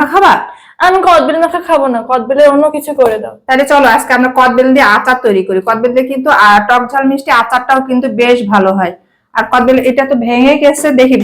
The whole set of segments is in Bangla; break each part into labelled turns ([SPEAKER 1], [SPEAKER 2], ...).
[SPEAKER 1] মাখা খাবা?
[SPEAKER 2] আমি কদবেল মাখা খাব না কদবেলের অন্য কিছু করে দাও।
[SPEAKER 1] তাহলে চলো আজকে আমরা কদবেল দিয়ে আচার তৈরি করি। কদবেল দিয়ে কিন্তু টক ঝাল মিষ্টি আচারটাও কিন্তু বেশ ভালো হয়। আর কদবেল এটা তো ভেঙে গেছে দেখি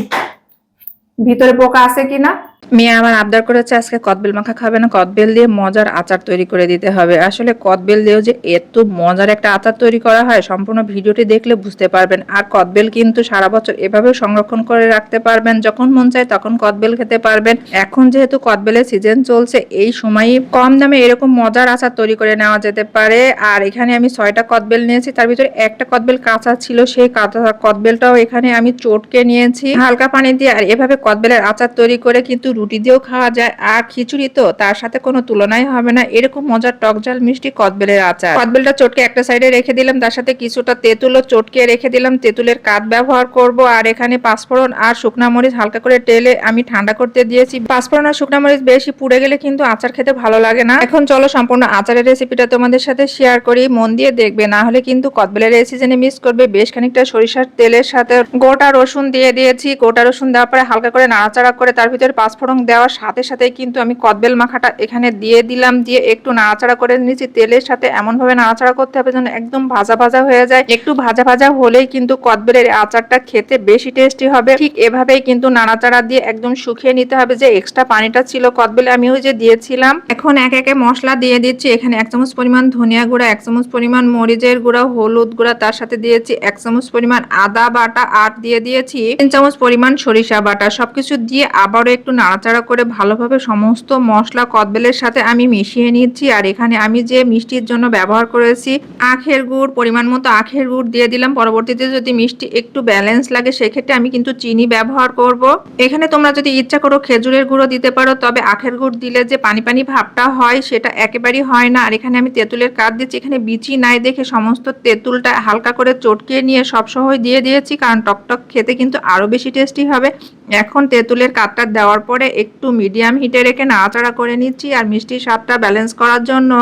[SPEAKER 1] ভিতরে পোকা আছে কিনা? মেয়ে, আমার আবদার করেছে আজকে কদবেল মাখা খাবে না। কদবেল দিয়ে মজার আচার তৈরি করে দিতে হবে। আসলে কদবেল দিয়েও যে এত মজার একটা আচার তৈরি করা হয়, সম্পূর্ণ ভিডিওটি দেখলে বুঝতে পারবেন। আর কদবেল কিন্তু সারা বছর এভাবে সংরক্ষণ করে রাখতে পারবেন। যখন মন চায় তখন কদবেল খেতে পারবেন। এখন যেহেতু কদবেলের সিজন চলছে, এই সময়ই কম দামে এরকম মজার আচার তৈরি করে নেওয়া যেতে পারে। আর এখানে আমি ছয়টা কদবেল নিয়েছি, তার ভিতরে একটা কদবেল কাঁচা ছিল, সেই কাঁচা কদবেলটাও এখানে আমি চটকে নিয়েছি। হালকা পানি দিয়ে, আর এভাবে কদবেলের আচার তৈরি করে কিন্তু রুটি দিয়েও খাওয়া যায়, আর খিচুড়ি তো তার সাথে কোনো তুলনাই হবে না। এরকম মজার টক ঝাল মিষ্টি কদবেলের আচার। কদবেলটা চটকে একটা সাইডে রেখে দিলাম, তার সাথে কিছুটা তেঁতুলও চটকে রেখে দিলাম। তেঁতুলের কাঠ ব্যবহার করব, আর এখানে পাঁচফোড়ন আর শুকনা মরিচ হালকা করে টেলে আমি ঠান্ডা করতে দিয়েছি। পাঁচফোড়ন আর শুকনা মরিচ বেশি পুড়ে গেলে কিন্তু আচার খেতে ভালো লাগে না। এখন চলো সম্পূর্ণ আচারের রেসিপিটা তোমাদের সাথে শেয়ার করি, মন দিয়ে দেখবে। না হলে কিন্তু কদবেলের এই সিজনে মিস করবে। বেশ খানিকটা সরিষার তেলের সাথে গোটা রসুন দিয়ে দিয়েছি। গোটা রসুন দেওয়ার পরে হালকা করে নাড়াচাড়া করে তার ভিতরে পাঁচফোড়ন দেওয়ার সাথে সাথে কিন্তু আমি কদবেল মাখাটা এখানে দিয়ে দিলাম, দিয়ে একটু নাড়াচাড়া করে নিয়েছি। তেলের সাথে এমনভাবে নাড়াচাড়া করতে হবে যেন একদম ভাজা ভাজা হয়ে যায়। একটু ভাজা ভাজা হলেই কিন্তু কদবেলের আচারটা খেতে বেশি টেস্টি হবে। ঠিক এভাবেই কিন্তু নাড়াচাড়া দিয়ে একদম শুকিয়ে নিতে হবে। যে এক্সট্রা পানিটা ছিল কদবেলে আমি ওই যে দিয়েছিলাম। এখন এক একে মশলা দিয়ে দিচ্ছি। এখানে এক চামচ পরিমাণ ধনিয়া গুঁড়া, এক চামচ পরিমাণ মরিচের গুঁড়া, হলুদ গুঁড়া তার সাথে দিয়েছি। এক চামচ পরিমাণ আদা বাটা আর দিয়ে দিয়েছি। তিন চামচ পরিমাণ সরিষা বাটা। সবকিছু দিয়ে আবারও একটু নাড়াচাড়া করে ভালোভাবে সমস্ত মশলা কদবেলের সাথে আমি মিশিয়ে নিচ্ছি। আর এখানে আমি যে মিষ্টির জন্য ব্যবহার করেছি, আখের গুড়, পরিমাণ মতো আখের গুড় দিয়ে দিলাম। পরবর্তীতে যদি মিষ্টি একটু ব্যালেন্স লাগে, সেক্ষেত্রে আমি কিন্তু চিনি ব্যবহার করব। এখানে তোমরা যদি ইচ্ছা করো খেজুরের গুঁড়ো দিতে পারো, তবে আখের গুড় দিলে যে পানি পানি ভাবটা হয়, সেটা একেবারেই হয় না। আর এখানে আমি তেঁতুলের কাঠ দিচ্ছি। এখানে বিচি নাই দেখে সমস্ত তেঁতুলটা হালকা করে চটকিয়ে নিয়ে সব সহই দিয়ে দিয়েছি, কারণ টকটক খেতে কিন্তু আরও বেশি টেস্টি হবে। এখন তেঁতুলের কাপটা দেওয়ার পরে একটু মিডিয়াম হিটে রেখে নাড়াচাড়া করে নিচ্ছি আর মিষ্টির স্বাদটা ব্যালেন্স করার জন্য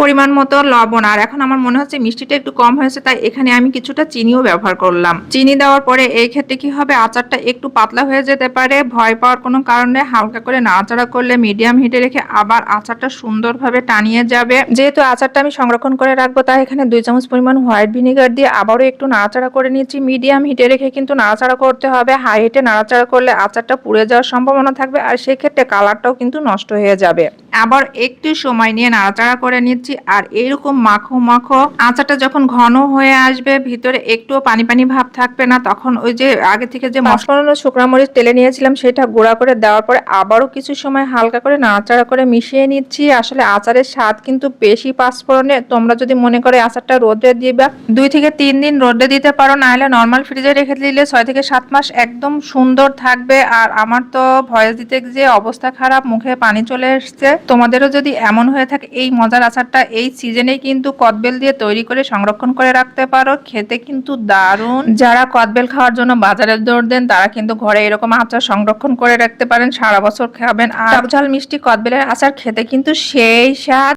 [SPEAKER 1] পরিমাণ মতো লবণ। আর এখন আমার মনে হচ্ছে মিষ্টিটা একটু কম হয়েছে, তাই এখানে আমি কিছুটা চিনিও ব্যবহার করলাম। চিনি দেওয়ার পরে এই ক্ষেত্রে কি হবে, আচারটা একটু পাতলা হয়ে যেতে পারে, ভয় পাওয়ার কোনো কারণে হালকা করে নাড়াচাড়া করলে মিডিয়াম হিটে রেখে আবার আচারটা সুন্দরভাবে টানিয়ে যাবে। যেহেতু আচারটা আমি সংরক্ষণ করে রাখব, তাই এখানে দুই চামচ পরিমাণ হোয়াইট ভিনিগার দিয়ে আবারও একটু নাড়াচাড়া করে নিচ্ছি মিডিয়াম হিটে রেখে কিন্তু নাড়াচাড়া করতে হবে। হাই হিটে নাড়াচাড়া করলে আচারটা পুড়ে যাওয়ার সম্ভাবনা থাকবে, আর সেক্ষেত্রে কালারটাও কিন্তু নষ্ট হয়ে যাবে। আবার একটু সময় নিয়ে নাড়াচাড়া করে নিচ্ছি। আর এইরকম মাখো মাখো আচারটা যখন ঘন হয়ে আসবে, ভিতরে একটুও পানি পানি ভাব থাকবে না, তখন ওই যে আগে থেকে যে মশলা শুকনো মরিচ তেলে নিয়েছিলাম, সেটা গুঁড়া করে দেওয়ার পরে আবারও কিছু সময় হালকা করে নাড়াচাড়া করে মিশিয়ে নিচ্ছি। আসলে আচারের স্বাদ কিন্তু বেশি পাঁচফোড়নে। তোমরা যদি মনে করে আচারটা রোদে দিবা, দুই থেকে তিন দিন রোদে দিতে পারো, নাহলে নর্মাল ফ্রিজে রেখে দিলে ছয় থেকে সাত মাস একদম সুন্দর থাকবে। আর আমার তো ভয়েস দিতে যে অবস্থা খারাপ, মুখে পানি চলে এসছে। তোমাদেরও যদি এমন হয়ে থাকে, এই মজার আচারটা এই সিজনে কিন্তু কদবেল দিয়ে তৈরি করে সংরক্ষণ করে রাখতে পারো। খেতে কিন্তু দারুণ। যারা কদবেল খাওয়ার জন্য বাজারে দৌড় দেন, তারা কিন্তু ঘরে এরকম আচার সংরক্ষণ করে রাখতে পারেন। সারা বছর খাবেন। আর ঝাল মিষ্টি কদবেলের আচার খেতে কিন্তু সেই স্বাদ।